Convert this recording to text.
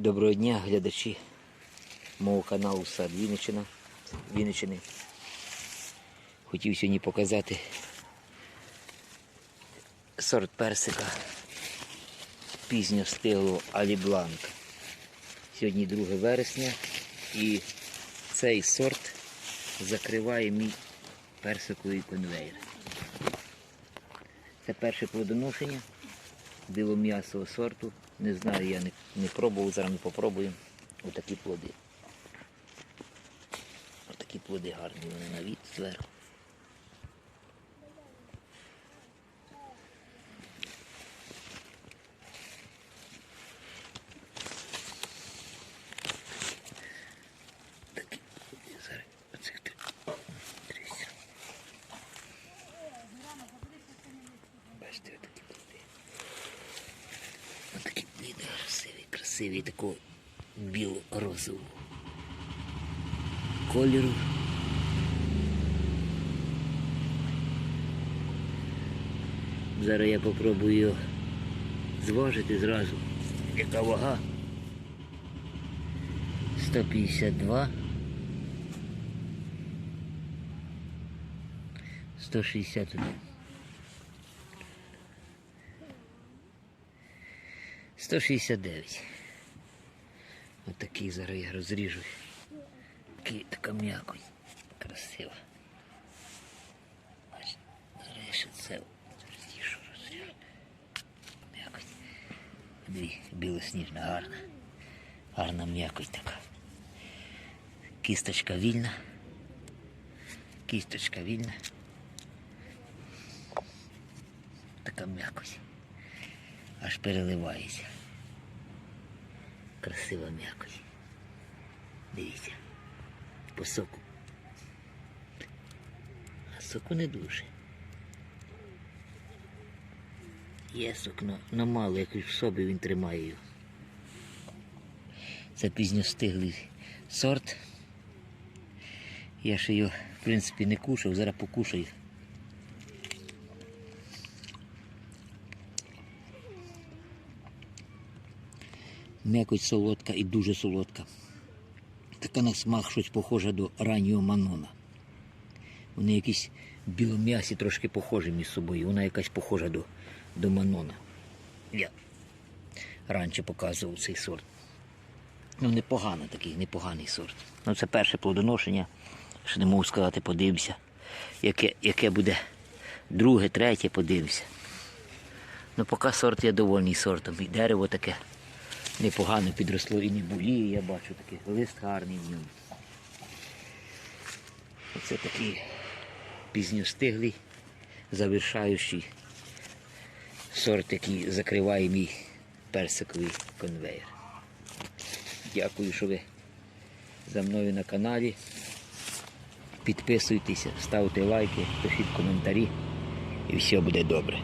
Доброго дня, глядачі мого каналу Сад Вінниччина, Вінниччини. Хотів сьогодні показати сорт персика пізньо стиглого Алібланк. Сьогодні 2 вересня і цей сорт закриває мій персиковий конвейер. Це перше плодоношення білом'ясового сорту. Не знаю, я не, не пробував, зараз ми попробуємо. Отакі плоди. Отакі плоди гарні, вони на від зверху. Такі плоди зараз. Оцих три. тридцять. Бачите, отакі плоди. Отакі плоди красиві, такого біло-розового кольору. Зараз я попробую зважити зразу. Яка вага? 152. 161. 169. Отакий зараз я розріжу. Такий, така м'якость. Красива. Зараз я ще це розріжу, розріжу. М'якость. Дві, білосніжна, гарна. Гарна м'якость така. Кісточка вільна. Кісточка вільна. Така м'якость. Аж переливається. Красива м'якость. Дивіться. По соку. А соку не дуже. Є сок, но мало, якось в собі він тримає його. Це пізньостиглий сорт. Я ще його, в принципі, не кушав, зараз покушаю. М'якоть солодка і дуже солодка. Така на смак щось похоже до раннього манона. Вони якісь білом'ясі трошки похожі між собою. Вона якась похожа до, до манона. Я раніше показував цей сорт. Ну, непоганий такий, непоганий сорт. Ну, це перше плодоношення. Ще не можу сказати, подивимося. Яке, яке буде друге, третє, подивимося. Ну, поки сорт я довольний сортом. І дерево таке непогано підросло і не боліє, я бачу такий лист гарний в ньому. Оце такий пізньостиглий, завершаючий сорт, який закриває мій персиковий конвейер. Дякую, що ви за мною на каналі. Підписуйтеся, ставте лайки, пишіть коментарі і все буде добре.